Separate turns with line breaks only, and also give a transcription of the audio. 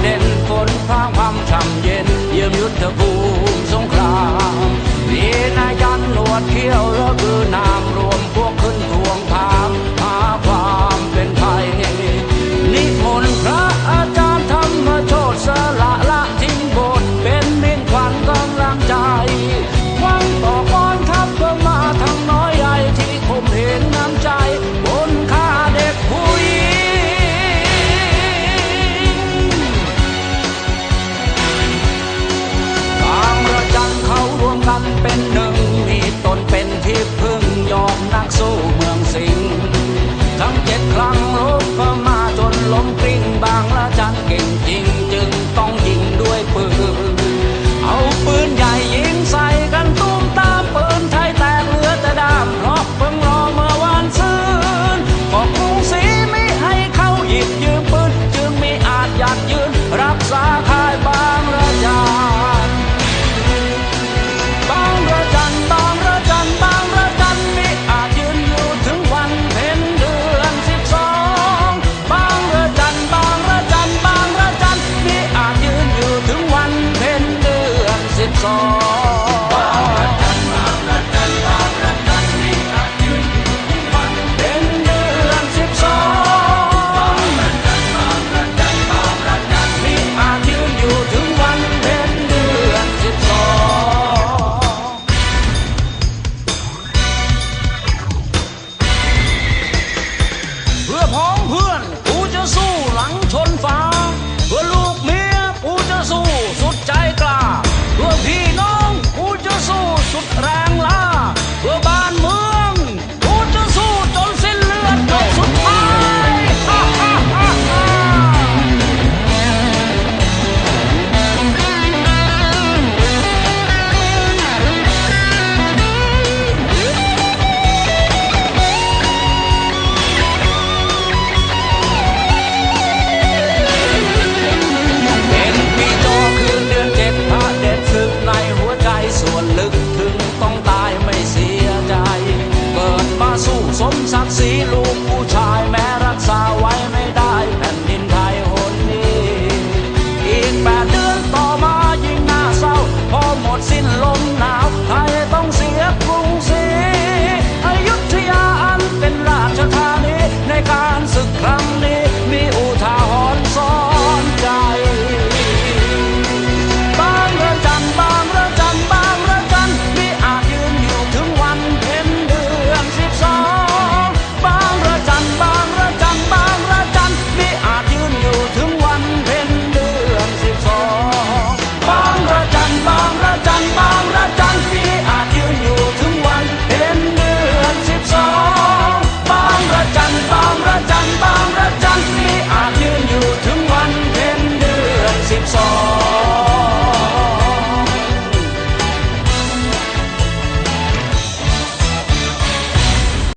เด่นฝนพรางความช่ำเย็น เยี่ยมยุทธภูมิสงครามนี่นายยันหนวดเขี้ยวรล้วคือนาย song.